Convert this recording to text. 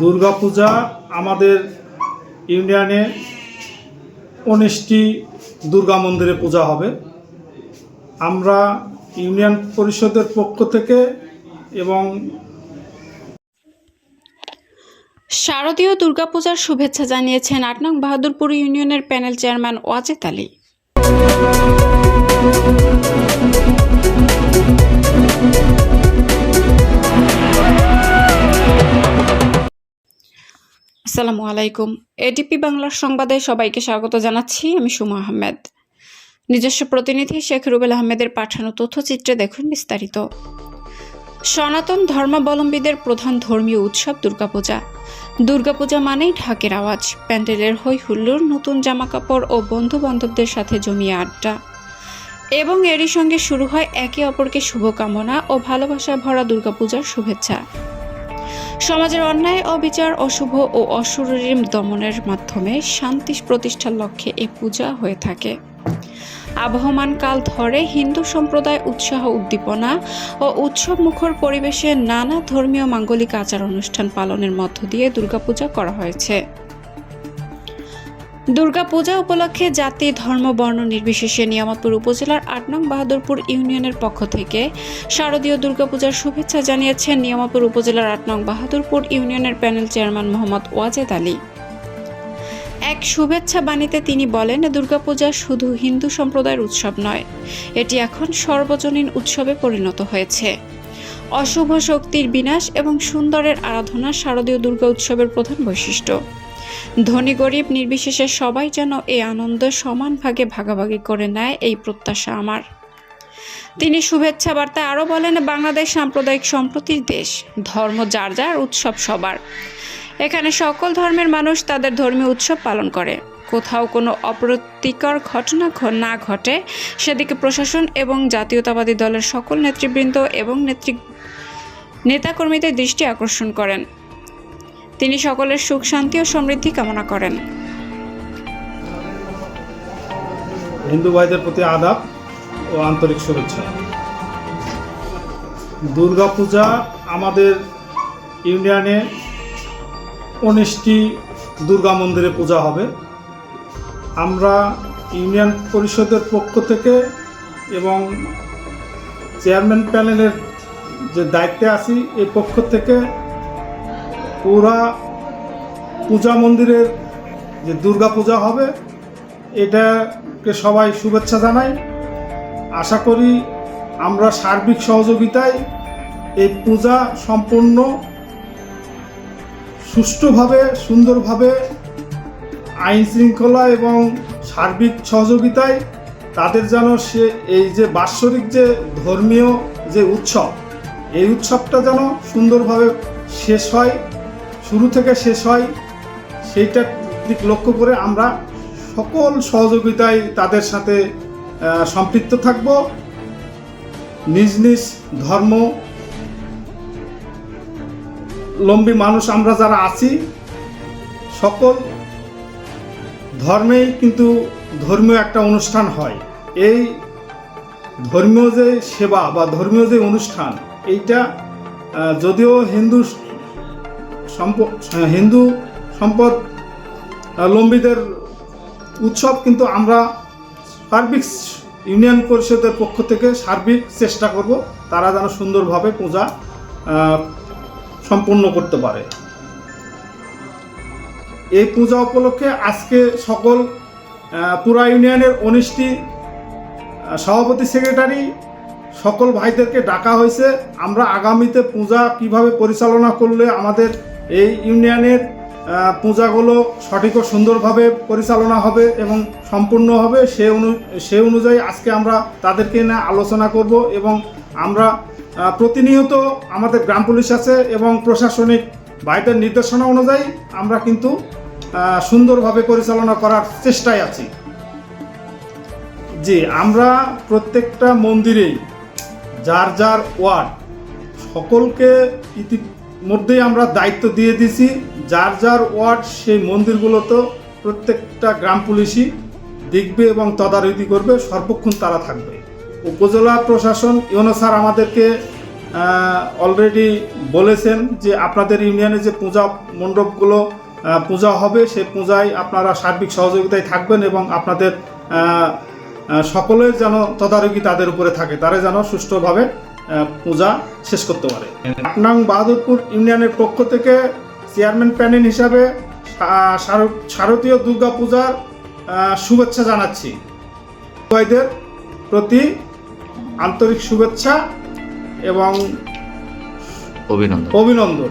দুর্গাপূজা আমাদের ইউনিয়নে উনিশটি দুর্গা মন্দিরে পূজা হবে। আমরা ইউনিয়ন পরিষদের পক্ষ থেকে এবং শারদীয় দুর্গাপূজার শুভেচ্ছা জানিয়েছেন আট নং বাহাদুরপুর ইউনিয়নের প্যানেল চেয়ারম্যান ওয়াজেদ আলী। আসসালামু আলাইকুম। এডিপি বাংলার সংবাদে সবাইকে স্বাগত জানাচ্ছি, আমি সুমা আহমেদ। নিজস্ব প্রতিনিধি শেখ রুবেল আহমেদের পাঠানো তথ্যচিত্রে দেখুন বিস্তারিত। সনাতন ধর্মাবলম্বীদের প্রধান ধর্মীয় উৎসব দুর্গাপূজা। দুর্গাপূজা মানেই ঢাকের আওয়াজ, প্যান্ডেলের হই হুল্লোড়, নতুন জামাকাপড় ও বন্ধু বান্ধবদের সাথে জমিয়ে আড্ডা। এবং এরই সঙ্গে শুরু হয় একে অপরকে শুভকামনা ও ভালোবাসায় ভরা দুর্গাপূজার শুভেচ্ছা। সমাজের অন্যায়, অবিচার, অশুভ ও অশরীর দমনের মাধ্যমে শান্তি প্রতিষ্ঠার লক্ষ্যে এ পূজা হয়ে থাকে। আবহমান কাল ধরে হিন্দু সম্প্রদায় উৎসাহ, উদ্দীপনা ও উৎসব মুখর পরিবেশে নানা ধর্মীয় মাঙ্গলিক আচার অনুষ্ঠান পালনের মধ্য দিয়ে দুর্গাপূজা করা হয়েছে। দুর্গাপূজা উপলক্ষে জাতি, ধর্ম, বর্ণ নির্বিশেষে নিয়ামতপুর উপজেলার আট নং বাহাদুরপুর ইউনিয়নের পক্ষ থেকে শারদীয় দুর্গাপূজার শুভেচ্ছা জানিয়েছেন নিয়ামতপুর উপজেলার আট নং বাহাদুরপুর ইউনিয়নের প্যানেল চেয়ারম্যান মোহাম্মদ ওয়াজেদ আলী। এক শুভেচ্ছা বাণীতে তিনি বলেন দুর্গাপূজা শুধু হিন্দু সম্প্রদায়ের উৎসব নয়, এটি এখন সর্বজনীন উৎসবে পরিণত হয়েছে। অশুভ শক্তির বিনাশ এবং সুন্দরের আরাধনা শারদীয় দুর্গা উৎসবের প্রধান বৈশিষ্ট্য। ধনী গরিব নির্বিশেষে সবাই যেন এই আনন্দ সমান ভাগে ভাগাভাগি করে নেয় এই প্রত্যাশা আমার। তিনি শুভেচ্ছা বার্তায় আরও বলেন, বাংলাদেশ সাম্প্রদায়িক সম্প্রতির দেশ, ধর্ম যার যার, উৎসব সবার। এখানে সকল ধর্মের মানুষ তাদের ধর্মীয় উৎসব পালন করে। কোথাও কোনো অপ্রতিকর ঘটনা না ঘটে, সেদিকে প্রশাসন এবং জাতীয়তাবাদী দলের সকল নেতৃবৃন্দ এবং নেতৃ নেতাকর্মীদের দৃষ্টি আকর্ষণ করেন। তিনি সকলের সুখ, শান্তি ও সমৃদ্ধি কামনা করেন। হিন্দু ভাইদের প্রতি আদাব ও আন্তরিক শুভেচ্ছা। দুর্গাপূজা আমাদের ইউনিয়নে উনিশটি দুর্গা মন্দিরে পূজা হবে। আমরা ইউনিয়ন পরিষদের পক্ষ থেকে এবং চেয়ারম্যান প্যানেলের যে দায়িত্বে আছি, এই পক্ষ থেকে পুরা পূজা মন্দিরের যে দুর্গা পূজা হবে, এটাকে সবাই শুভেচ্ছা জানাই। আশা করি আমরা সার্বিক সহযোগিতায় এই পূজা সম্পূর্ণ সুষ্ঠুভাবে, সুন্দরভাবে আইন শৃঙ্খলা এবং সার্বিক সহযোগিতায় তাদের যেন সে এই যে বাৎসরিক যে ধর্মীয় যে উৎসব, এই উৎসবটা যেন সুন্দরভাবে শেষ হয়, শুরু থেকে শেষ হয়, সেইটা দিক লক্ষ্য করে আমরা সকল সহযোগিতায় তাদের সাথে সম্পৃক্ত থাকব। নিজ নিজ ধর্ম লম্বী মানুষ আমরা যারা আছি, সকল ধর্মেই কিন্তু ধর্মীয় একটা অনুষ্ঠান হয়। এই ধর্মীয় যে সেবা বা ধর্মীয় যে অনুষ্ঠান, এইটা যদিও হিন্দু হিন্দু সম্পদ লম্বীদের উৎসব, কিন্তু আমরা সার্বিক ইউনিয়ন পরিষদের পক্ষ থেকে সার্বিক চেষ্টা করব, তারা যেন সুন্দরভাবে পূজা সম্পূর্ণ করতে পারে। এই পূজা উপলক্ষে আজকে সকল পুরা ইউনিয়নের উনিশটি সভাপতি সেক্রেটারি সকল ভাইদেরকে ডাকা হয়েছে। আমরা আগামীতে পূজা কীভাবে পরিচালনা করলে আমাদের এই ইউনিয়নের পূজাগুলো সঠিক ও সুন্দরভাবে পরিচালনা হবে এবং সম্পূর্ণ হবে, সে অনু, সে অনুযায়ী আজকে আমরা তাদেরকে নিয়ে আলোচনা করব এবং আমরা প্রতিনিয়ত আমাদের গ্রাম পুলিশ আছে এবং প্রশাসনিক ভাইদের নির্দেশনা অনুযায়ী আমরা কিন্তু সুন্দরভাবে পরিচালনা করার চেষ্টায় আছি। যে আমরা প্রত্যেকটা মন্দিরেই, যার যার ওয়ার্ড, সকলকে ইতিমধ্যেই আমরা দায়িত্ব দিয়ে দিছি। যার যার ওয়ার্ড, সেই মন্দিরগুলোতে প্রত্যেকটা গ্রাম পুলিশই দেখবে এবং তদারকি করবে, সর্বক্ষণ তারা থাকবে। উপজেলা প্রশাসন, ইউনো স্যার আমাদেরকে অলরেডি বলেছেন যে আপনাদের ইউনিয়নে যে পূজা মণ্ডপগুলো পূজা হবে সেই পূজায় আপনারা সার্বিক সহযোগিতায় থাকবেন এবং আপনাদের সকলের যেন তদারকি তাদের উপরে থাকে তারা যেন সুষ্ঠুভাবে পূজা শেষ করতে পারে। পাটনাং বাহাদুরপুর ইউনিয়নের পক্ষ থেকে চেয়ারম্যান প্যানেল হিসাবে শারদীয় দুর্গা পূজার শুভেচ্ছা জানাচ্ছি। ভাইদের প্রতি আন্তরিক শুভেচ্ছা এবং অভিনন্দন। অভিনন্দন।